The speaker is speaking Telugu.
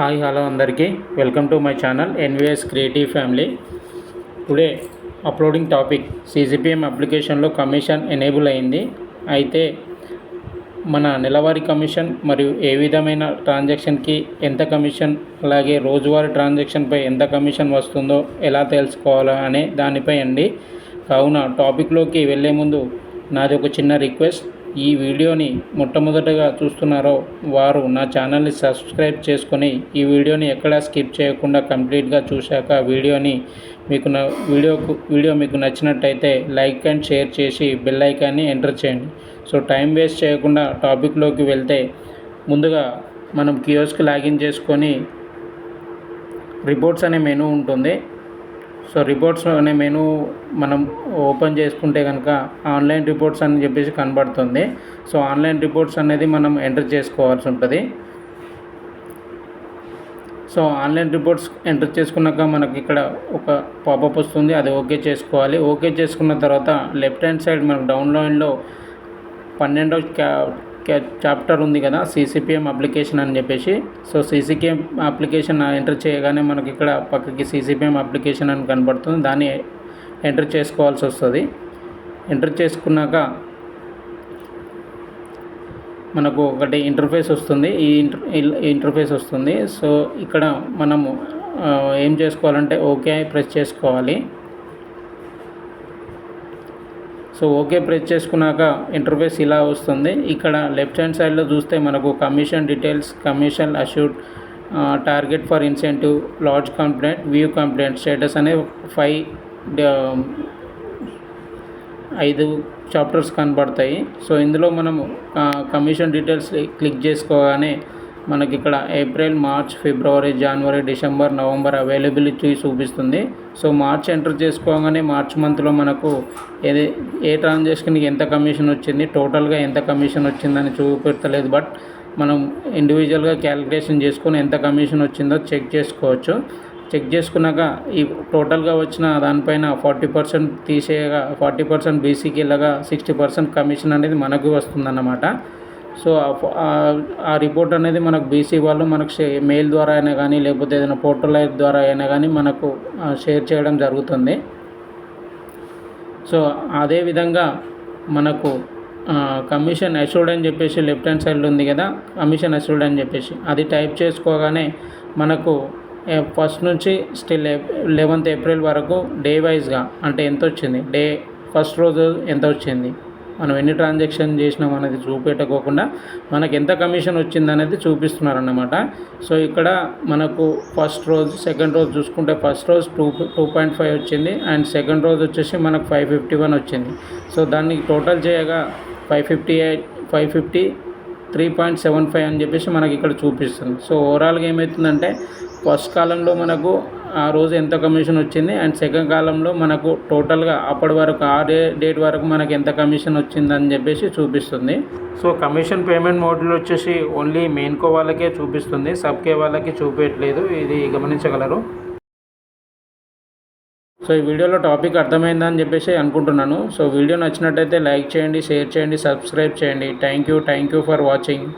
హాయ్ హలో అందరికీ. Welcome to my channel NVS creative family. Today uploading topic CGPM అప్లికేషన్లో కమిషన్ ఎనేబుల్ అయింది. అయితే మన నెలవారీ కమిషన్ మరియు ఏ విధమైన ట్రాన్సాక్షన్కి ఎంత కమిషన్ అలాగే రోజువారీ ట్రాన్సాక్షన్పై ఎంత కమిషన్ వస్తుందో ఎలా తెలుసుకోవాలో అనే దానిపై అండి. కావున టాపిక్లోకి వెళ్ళే ముందు నాది ఒక చిన్న రిక్వెస్ట్. ఈ వీడియోని మొట్టమొదటగా చూస్తున్నారో వారు నా ఛానల్ని సబ్స్క్రైబ్ చేసుకొని ఈ వీడియోని ఎక్కడా స్కిప్ చేయకుండా కంప్లీట్గా చూశాక వీడియోని మీకు నా వీడియోకు వీడియో మీకు నచ్చినట్టయితే లైక్ అండ్ షేర్ చేసి బెల్ ఐకాన్ని ఎంటర్ చేయండి. సో టైం వేస్ట్ చేయకుండా టాపిక్లోకి వెళ్తే ముందుగా మనం కియోస్కి లాగిన్ చేసుకొని రిపోర్ట్స్ అనే మెనూ ఉంటుంది. సో రిపోర్ట్స్ అనే మెనూ మనం ఓపెన్ చేసుకుంటే కనుక ఆన్లైన్ రిపోర్ట్స్ అని చెప్పేసి కనబడుతుంది. సో ఆన్లైన్ రిపోర్ట్స్ అనేది మనం ఎంటర్ చేసుకోవాల్సి ఉంటుంది. సో ఆన్లైన్ రిపోర్ట్స్ ఎంటర్ చేసుకున్నాక మనకి ఇక్కడ ఒక పాపప్ వస్తుంది. అది ఓకే చేసుకోవాలి. ఓకే చేసుకున్న తర్వాత లెఫ్ట్ హ్యాండ్ సైడ్ మనకు డౌన్లైన్లో పన్నెండో క్యా చాప్టర్ ఉంది కదా సీసీపీఎం అప్లికేషన్ అని చెప్పేసి. సో సీసీపీఎం అప్లికేషన్ ఎంటర్ చేయగానే మనకి ఇక్కడ పక్కకి సీసీపీఎం అప్లికేషన్ అని కనబడుతుంది. దాన్ని ఎంటర్ చేసుకోవాల్సి వస్తుంది. ఎంటర్ చేసుకున్నాక మనకు ఒకటి ఇంటర్ఫేస్ వస్తుంది. ఈ ఇంటర్ ఇంటర్ఫేస్ వస్తుంది. సో ఇక్కడ మనము ఏం చేసుకోవాలంటే ఓకే ప్రెస్ చేసుకోవాలి. సో ఓకే ప్రెస్ చేసుకున్నాక ఇంటర్ఫేస్ ఇలా వస్తుంది. ఇక్కడ లెఫ్ట్ హ్యాండ్ సైడ్లో చూస్తే మనకు commission details commission assured target for incentive large complaint view complaint status అనే ఫైవ్ ఐదు చాప్టర్స్ కనబడతాయి. సో ఇందులో మనం కమిషన్ డీటెయిల్స్ క్లిక్ చేసుకోగానే మనకి ఇక్కడ April March February January December November availability చూపిస్తుంది. సో మార్చ్ ఎంటర్ చేసుకోగానే మార్చ్ మంత్లో మనకు ఏది ఏ ట్రాన్సాక్షన్కి ఎంత కమిషన్ వచ్చింది టోటల్గా ఎంత కమిషన్ వచ్చిందని చూపెడతలేదు బట్ మనం ఇండివిజువల్గా క్యాలిక్యులేషన్ చేసుకొని ఎంత కమిషన్ వచ్చిందో చెక్ చేసుకోవచ్చు. చెక్ చేసుకున్నాక ఈ టోటల్గా వచ్చిన దానిపైన ఫార్టీ పర్సెంట్ తీసేయగా ఫార్టీ పర్సెంట్ బీసీకి ఇలాగా సిక్స్టీ పర్సెంట్ కమిషన్ అనేది మనకు వస్తుందన్నమాట. సో ఆ రిపోర్ట్ అనేది మనకు బీసీ వాళ్ళు మనకు మెయిల్ ద్వారా అయినా కానీ లేకపోతే ఏదైనా పోర్టల్ ద్వారా అయినా కానీ మనకు షేర్ చేయడం జరుగుతుంది. సో అదేవిధంగా మనకు కమిషన్ అసూర్డ్ అని చెప్పేసి లెఫ్ట్ హ్యాండ్ సైడ్లో ఉంది కదా కమిషన్ అసూర్డ్ అని చెప్పేసి. అది టైప్ చేసుకోగానే మనకు ఫస్ట్ నుంచి స్టిల్ లెవెన్త్ ఏప్రిల్ వరకు డే వైజ్గా అంటే ఎంత వచ్చింది డే ఫస్ట్ రోజు ఎంత వచ్చింది మనం ఎన్ని ట్రాన్సాక్షన్ చేసినాం అనేది చూపెట్టుకోకుండా మనకు ఎంత కమిషన్ వచ్చింది అనేది చూపిస్తున్నారన్నమాట. సో ఇక్కడ మనకు ఫస్ట్ రోజు సెకండ్ రోజు చూసుకుంటే ఫస్ట్ రోజు టూ టూ పాయింట్ ఫైవ్ వచ్చింది అండ్ సెకండ్ రోజు వచ్చేసి మనకు ఫైవ్ ఫిఫ్టీ వన్ వచ్చింది. సో దాన్ని టోటల్ చేయగా five fifty eight five fifty three point seven five అని చెప్పేసి మనకి ఇక్కడ చూపిస్తుంది. సో ఓవరాల్గా ఏమవుతుందంటే ఫస్ట్ కాలంలో మనకు ఆ రోజు ఎంత కమిషన్ వచ్చింది? అండ్ సెకండ్ కాలంలో మనకు టోటల్గా అప్పటి వరకు ఆ డే డేట్ వరకు మనకు ఎంత కమిషన్ వచ్చిందని చెప్పేసి చూపిస్తుంది. సో కమిషన్ పేమెంట్ మోడల్ వచ్చేసి ఓన్లీ మెయిన్కో వాళ్ళకే చూపిస్తుంది. సబ్కే వాళ్ళకి చూపించట్లేదు ఇది గమనించగలరు. సో ఈ వీడియోలో టాపిక్ అర్థమైందని చెప్పేసి అనుకుంటున్నాను. సో వీడియో నచ్చినట్టయితే లైక్ చేయండి షేర్ చేయండి సబ్స్క్రైబ్ చేయండి. Thank you thank you for watching.